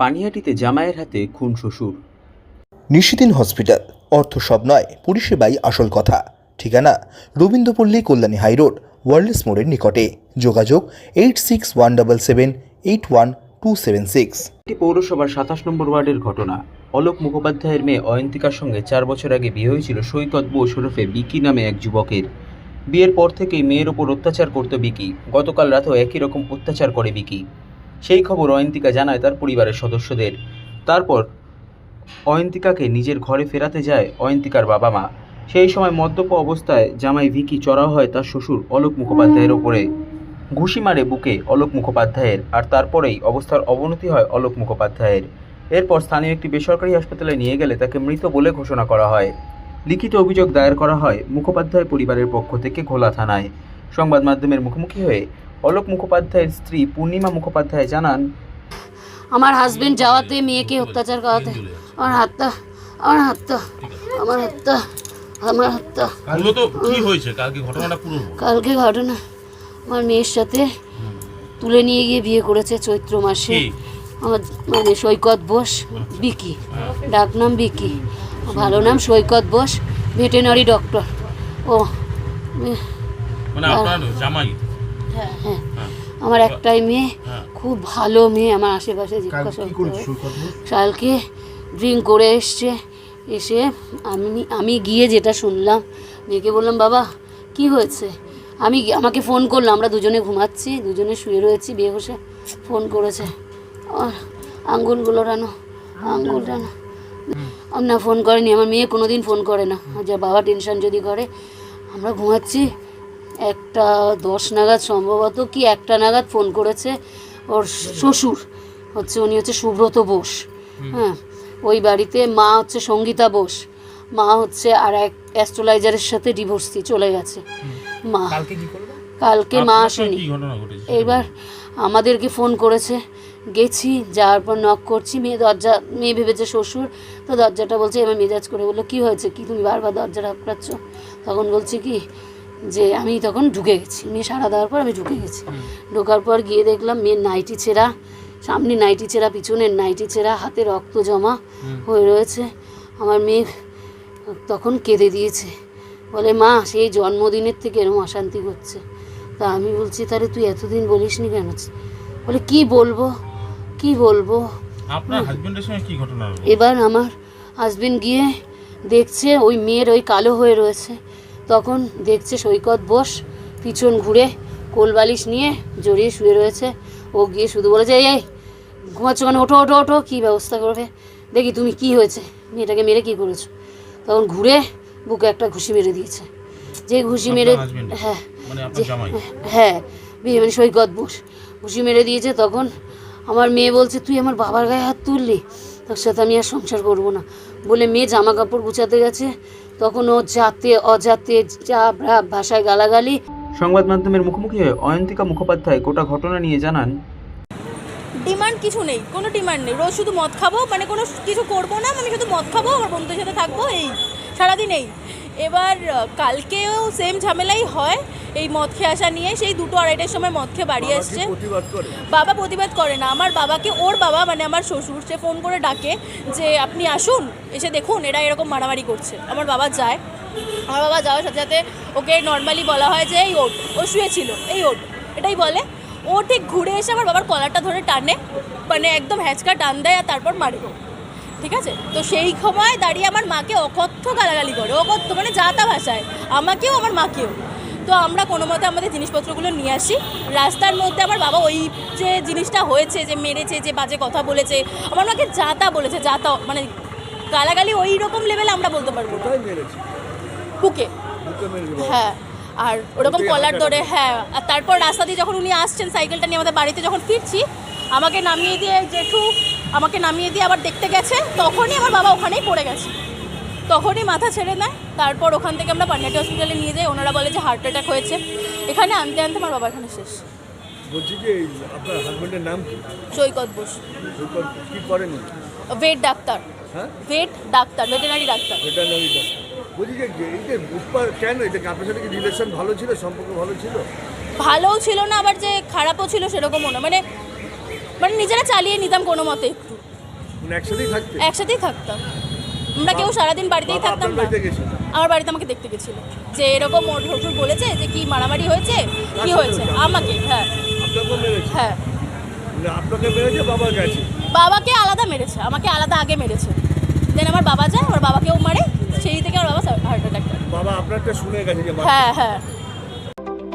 পানিহাটিতে জামাইয়ের হাতে খুন শ্বশুর। নিশিদিন হসপিটাল অর্থ সব নয় পরিষেবাই আসল কথা। ঠিকানা রবীন্দ্রপল্লী কল্যাণী হাইরোড ওয়ার্ল্ডস মোড়ের নিকটে। যোগাযোগ eight six one double seven eight one two seven six. এটি পৌরসভার সাতাশ নম্বর ওয়ার্ডের ঘটনা। অলোক মুখোপাধ্যায়ের মেয়ে অয়ন্তিকার সঙ্গে চার বছর আগে বিয়ে হয়েছিল সৈকত বোস ওরফে বিকি নামে এক যুবকের। বিয়ের পর থেকেই মেয়ের ওপর অত্যাচার করত বিকি। গতকাল রাতেও একই রকম অত্যাচার করে বিকি। সেই খবর অয়ন্তিকা জানায় তার পরিবারের সদস্যদের। তারপর অয়ন্তিকাকে নিজের ঘরে ফেরাতে যায় অয়ন্তিকার বাবা মা। সেই সময় মদ্যপ অবস্থায় জামাই ভিকি চড়াও হয় তার শ্বশুর অলোক মুখোপাধ্যায়ের ওপরে। ঘুষি মারে বুকে অলোক মুখোপাধ্যায়ের আর তারপরেই অবস্থার অবনতি হয় অলোক মুখোপাধ্যায়ের। এরপর স্থানীয় একটি বেসরকারি হাসপাতালে নিয়ে গেলে তাকে মৃত বলে ঘোষণা করা হয়। লিখিত অভিযোগ দায়ের করা হয় মুখোপাধ্যায় পরিবারের পক্ষ থেকে ঘোলা থানায়। সংবাদ মাধ্যমের মুখোমুখি হয়ে অলোক মুখোপাধ্যায়ের স্ত্রী পূর্ণিমা মুখোপাধ্যায় জানান আমার হাজবেন্ড যাওয়াতে মেয়েকে অত্যাচার করাতে আমার হাতটা আমার হাতটা আমার হাতটা আমার হাতটা। মূলত কি হয়েছে? কালকে ঘটনাটা পুরো কালকে ঘটনা আমার মেয়ের সাথে তুলে নিয়ে গিয়ে বিয়ে করেছে চৈত্র মাসে। আমার মানে সৈকত বোস বিকি। ডাক নাম বিকি। ভালো নাম সৈকত বোস ভেটেনারি ডক্টর। ও মানে আপনার জামাই? হ্যাঁ। হ্যাঁ। আমার একটাই মেয়ে হ্যাঁ। খুব ভালো মেয়ে আমার আশেপাশে জিজ্ঞাসা। কালকে ড্রিঙ্ক করে এসছে এসে আমি আমি গিয়ে যেটা শুনলাম মেয়েকে বললাম বাবা কি হয়েছে? আমি আমাকে ফোন করল আমরা দুজনে ঘুমাচ্ছি দুজনে শুয়ে রয়েছি বিয়ে বসে ফোন করেছে। আর আঙ্গুলগুলো রানো আঙ্গুল রানো না ফোন করেনি আমার মেয়ে কোনো দিন ফোন করে না। যা বাবা টেনশন যদি করে আমরা ঘুমাচ্ছি একটা দশ নাগাদ সম্ভবত কি একটা নাগাদ ফোন করেছে ওর শ্বশুর। হচ্ছে উনি হচ্ছে সুব্রত বোস। হ্যাঁ ওই বাড়িতে মা হচ্ছে সঙ্গীতা বোস। মা হচ্ছে আর এক অ্যাস্ট্রোলাইজারের সাথে ডিভোর্স দিয়ে চলে গেছে। মা। কালকে মা আসেনি। এবার আমাদেরকে ফোন করেছে। গেছি যাওয়ার পর নক করছি। মেয়ে দরজা মেয়ে ভেবেছে শ্বশুর। তো দরজাটা বলছে এবার মেজাজ করে বলল কী হয়েছে? কি তুমি বারবার দরজা রাখড়াচ্ছ তখন বলছি কি যে আমি তখন ঢুকে গেছি। মেয়ে সারা দেওয়ার পর আমি ঢুকে গেছি। ঢোকার পর গিয়ে দেখলাম মেয়ের নাইটি ছেঁড়া সামনে নাইটি ছেঁড়া পিছনের নাইটি ছেঁড়া হাতে রক্ত জমা হয়ে রয়েছে। আমার মেয়ে তখন কেঁদে দিয়েছে। বলে মা সেই জন্মদিনের থেকে এরকম অশান্তি করছে তা আমি বলছি তাহলে তুই এতদিন বলিসনি কেন? বলে কি বলব? কি বলব? আপনার হাজবেন্ডের সঙ্গে কি ঘটনা এবার আমার হাজবেন্ড গিয়ে দেখছে ওই মেয়ের ওই কালো হয়ে রয়েছে। তখন দেখছে সৈকত বোস পিছন ঘুরে কোলবালিশ নিয়ে জড়িয়ে শুয়ে রয়েছে। ও গিয়ে শুধু বলেছে এই এই ঘুমাচ্ছ কেন? ওঠো ওঠো ওঠো কী ব্যবস্থা করবে? দেখি তুমি কি হয়েছে মেয়েটাকে মেরে কি করেছ? তখন ঘুরে বুকে একটা ঘুষি মেরে দিয়েছে। যে ঘুষি মেরে হ্যাঁ মানে হ্যাঁ বিয়ে মানে সৈকত বোস। ঘুষি মেরে দিয়েছে তখন আমার মেয়ে বলছে তুই আমার বাবার গায়ে হাত তুললি তোর সাথে আমি আর সংসার করব না। বলে মেয়ে জামা কাপড় গুছাতে গেছে। তখন ও জাতে অজাতে যা ভাষায় গালাগালি। সংবাদ মাধ্যমের মুখোমুখি হয়ে অয়ন্তিকা মুখোপাধ্যায় গোটা ঘটনা নিয়ে জানান ডিমান্ড কিছু নেই কোনো ডিমান্ড নেই। রোজ শুধু মদ খাব মানে কোনো কিছু করব না আমি শুধু মদ খাব আমার বন্ধুদের সাথে থাকব এই সারাদিন এই। এবার কালকেও সেম ঝামেলাই হয়। এই মদ খেয়ে আসা নিয়ে সেই দুটো আড়াইটার সময় মদ খেয়ে বাড়ি আসছে। বাবা প্রতিবাদ করে না। আমার বাবাকে ওর বাবা মানে আমার শ্বশুর সে ফোন করে ডাকে যে আপনি আসুন এসে দেখুন এরা এরকম মারামারি করছে। আমার বাবা যায়। আমার বাবা যাওয়ার সাথে সাথে ওকে নর্মালি বলা হয় যে এই ওট ও শুয়েছিল। এই ওট এটাই বলে। ও ঠিক ঘুরে এসে আমার বাবার কলারটা ধরে টানে মানে একদম হ্যাঁচকা টান দেয় আর তারপর মারে ঠিক আছে? তো সেই সময় দাঁড়িয়ে আমার মাকে অকথ্য গালাগালি করে। অকথ্য মানে যা তা ভাষায়। আমাকেও আমার মাকেও। তো আমরা কোনো মতে আমাদের জিনিসপত্রগুলো নিয়ে আসি। রাস্তার মধ্যে আমার বাবা ওই যে জিনিসটা হয়েছে যে মেরেছে যে বাজে কথা বলেছে আমার মাকে যা তা বলেছে যা তা মানে গালাগালি ওই রকম লেভেলে আমরা বলতে পারব বুকে হ্যাঁ আর ওরকম কলার ধরে হ্যাঁ আর তারপর রাস্তা দিয়ে যখন উনি আসছেন সাইকেলটা নিয়ে আমাদের বাড়িতে যখন ফিরছি আমাকে নামিয়ে দিয়ে জেঠু আমাকে নামিয়ে দিয়ে আবার দেখতে গেছে তখনই আমার বাবা ওখানেই পড়ে গেছে। তখনই মাথা ছেড়ে নেয় তারপর ওখান থেকে আমরা পান্ডাটি হসপিটালে নিয়ে যাই। ওনারা বলে যে হার্ট অ্যাটাক হয়েছে। এখানে আনতে আনতে আমার বাবা এখানে শেষ। বলছি যে আপনার হাজবেন্ডের নাম কি? সৈকত বোস। কি করেন ভেট ডাক্তার। হ্যাঁ? ভেট ডাক্তার ভেটেনারি ডাক্তার। ভেটারনারি ডাক্তার। বলছি যে যে এই যে উৎপাদ কেন? এটা আপনার সাথে কি রিলেশন ভালো ছিল? সম্পর্ক ভালো ছিল? ভালোও ছিল না আবার যে খারাপও ছিল সেরকমও না। মানে মানে নিজেরা চালিয়ে নিতাম কোনো মতে একটু। মানে একসাথেই থাকতাম। আমরা কেউ সারাদিন বাড়িতেই থাকতাম না। আমার বাড়িতে আমাকে দেখতে গেছিল। যে এরকম ওর শ্বশুর বলেছে যে কি মারামারি হয়েছে কি হয়েছে? আমাকে হ্যাঁ। হ্যাঁ। আপনাকে মেরেছে বাবা গেছে বাবাকে আলাদা মেরেছে আমাকে আলাদা আগে মেরেছে। দেন আমার বাবা যায় আমার বাবাকেও মারে সেই থেকে আমার বাবা হার্ট অ্যাটাক বাবা আপনারটা শুনে গেছে হ্যাঁ হ্যাঁ।